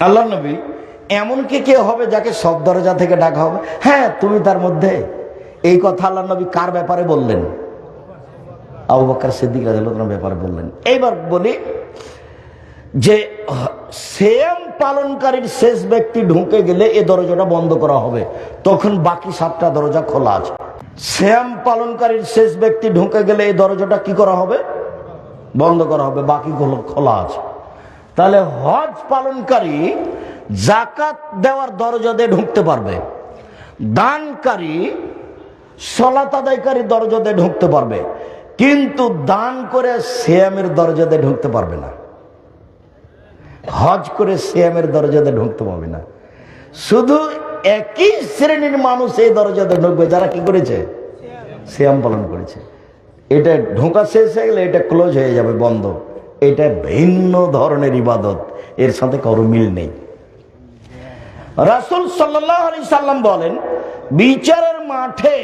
আল্লাহ নবী, এমন কি কে হবে যাকে সব দরজা থেকে ডাকা হবে? হ্যাঁ তুমি তার মধ্যে। এই কথা আল্লাহ নবী কার ব্যাপারে বললেন? আবু বকর সিদ্দিক রাদিয়াল্লাহু ব্যাপারে বললেন। এইবার বলি যে, সেম পালনকারীর শেষ ব্যক্তি ঢুকে গেলে এ দরজাটা বন্ধ করা হবে। তখন বাকি সাতটা দরজা খোলা আছে। শ্যাম পালনকারীর শেষ ব্যক্তি ঢুকে গেলে এই দরজাটা কি করা হবে? বন্ধ করা হবে। বাকিগুলো খোলা আছে। তাহলে হজ পালনকারী জাকাত দেওয়ার দরজা দিয়ে ঢুকতে পারবে। দানকারী সলাত আদায়কারী দরজা দিয়ে ঢুকতে পারবে। কিন্তু দান করে শ্যামের দরজা দিয়ে ঢুকতে পারবে না। হজ করে শ্যামের দরজাতে ঢুকতে পারবে না। শুধু একই শ্রেণির মানুষ এই দরজাতে ঢুকবে, যারা কি করেছে? শ্যাম পালন করেছে। এটা ঢোকা শেষ হয়ে গেলে এটা ক্লোজ হয়ে যাবে, বন্ধ। এটা ভিন্ন ধরনের ইবাদত। এর সাথে কারও মিল নেই। রাসুল সাল্লাহ আলি সাল্লাম বলেন, বিচারের মাঠে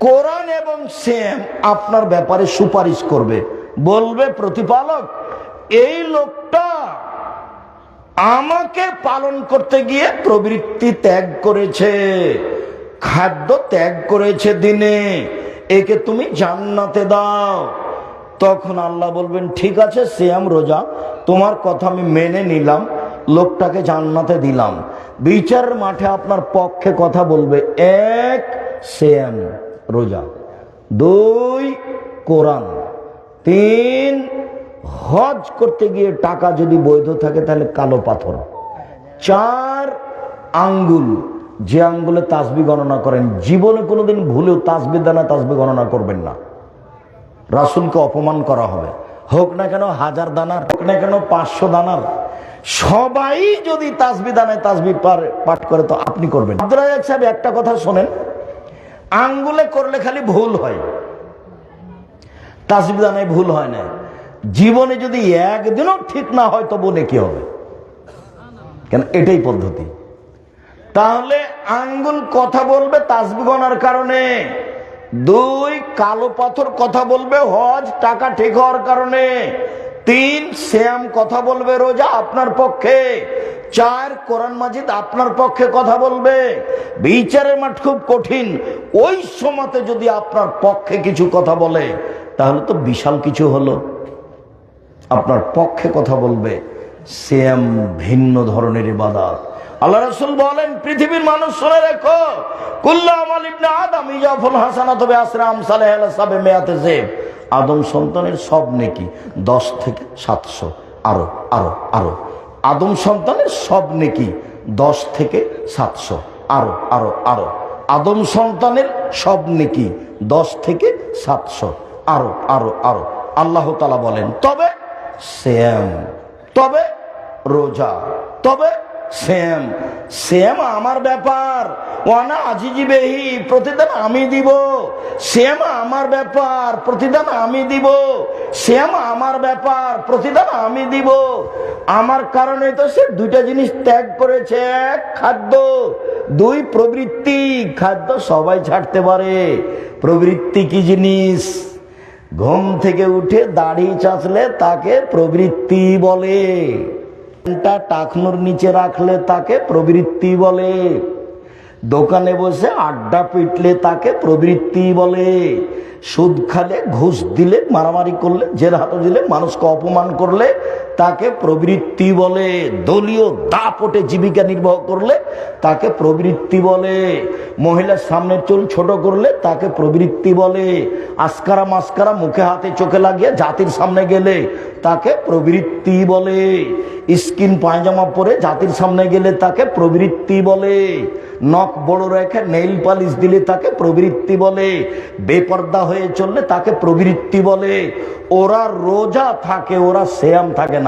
কোরআন এবং শ্যাম আপনার ব্যাপারে সুপারিশ করবে। বলবে প্রতিপালক, এই লোকটা আমাকে পালন করতে গিয়ে প্রবৃত্তি ত্যাগ করেছে, খাদ্য ত্যাগ করেছে দিনে। একে তুমি জান্নাতে দাও। তখন আল্লাহ বলবেন, ঠিক আছে শ্যাম রোজা। তোমার কথা আমি মেনে নিলাম। লোকটাকে জান্নাতে দিলাম। বিচারের মাঠে আপনার পক্ষে কথা বলবে। এক শ্যাম রোজা। দুই, কোরআন। তিন, হজ করতে গিয়ে টাকা যদি বৈধ থাকে, তাহলে কালো পাথর। চার, আঙ্গুল। যে আঙ্গুলে তাসবি গণনা করেন, জীবনে কোনোদিন ভুলেও তাসবি দানা তাসবি গণনা করবেন না। রাসুলকে অপমান করা হবে। হোক না কেন হাজার দানার, হোক না কেন পাঁচশো দানার। সবাই যদি তাসবি দানায় তাসবি পাঠ করে তো আপনি করবেন। আব্দুল সাহেব একটা কথা শোনেন, আঙ্গুলে করলে খালি ভুল হয়। তাসবি দানায় ভুল হয় না। জীবনে যদি একদিনও ঠিক না হয় তবু কি হবে। কেন? এটাই পদ্ধতি। তাহলে আঙ্গুল কথা বলবে তাসবি গনার কারণে। দুই কালো পাথর কথা বলবে, হজ টাকা ঠিক হওয়ার কারণে। তিন, শ্যাম কথা বলবে, রোজা আপনার পক্ষে। চার, কোরআন মাজিদ আপনার পক্ষে কথা বলবে। বিচারের মাঠ খুব কঠিন। ওই সময়তে যদি আপনার পক্ষে কিছু কথা বলে, তাহলে তো বিশাল কিছু হলো। আপনার পক্ষে কথা বলবে, শ্যাম ভিন্ন ধরনের ইবাদত। আল্লাহ রসুল বলেন, পৃথিবীর মানুষ শুনে রেখো, কুল্লা আমাল ইবনে আদম ইজাফুল হাসানা তবে আসরাম সালেহ সাবে মেয়াতে আদম সন্তানের সব নেকি, দশ থেকে সাতশো, আরও আরও আরও। আদম সন্তানের সব নেকি, দশ থেকে সাতশো, আরও আরও আরও। আদম সন্তানের সব নেকি, দশ থেকে সাতশো, আরও আরও আরও। আল্লাহ বলেন, তবে শ্যাম তবে রোজা, তবে শ্যাম সেম আমার ব্যাপার। ওয়ানা আজিজি বেহি প্রতিদান আমি দিব। সেম আমার ব্যাপার, প্রতিদান আমি দিব। সেম আমার ব্যাপার, প্রতিদান আমি দিব। আমার কারণে তো সে দুইটা জিনিস ত্যাগ করেছে, এক খাদ্য, দুই প্রবৃত্তি। খাদ্য সবাই ছাড়তে পারে। প্রবৃত্তি কি জিনিস? ঘুম থেকে উঠে দাড়ি চাচলে তাকে প্রবৃত্তি বলে। টা টাকনোর নিচে রাখলে তাকে প্রবৃত্তি বলে। দোকানে বসে আড্ডা পিটলে তাকে প্রবৃত্তি বলে। সুদ খালে ঘুষ দিলে, মারামারি করলে, জেল হাতে দিলে, মানুষকে অপমান করলে তাকে প্রবৃত্তি বলে। দলীয় দাপটে জীবিকা নির্বাহ করলে তাকে প্রবৃত্তি বলে। মহিলার সামনের চুল ছোট করলে তাকে প্রবৃত্তি বলে। আস্কারা মাস্কারা মুখে হাতে চোখে লাগিয়ে জাতির সামনে গেলে তাকে প্রবৃত্তি বলে। স্কিন পায়জামা পরে জাতির সামনে গেলে তাকে প্রবৃত্তি বলে। নখ বড় রেখে নেইল পালিশ দিলে তাকে প্রবৃত্তি বলে। বেপর্দা হয়ে চললে তাকে প্রবৃত্তি বলে। ওরা রোজা থাকে, ওরা শ্যাম থাকে না।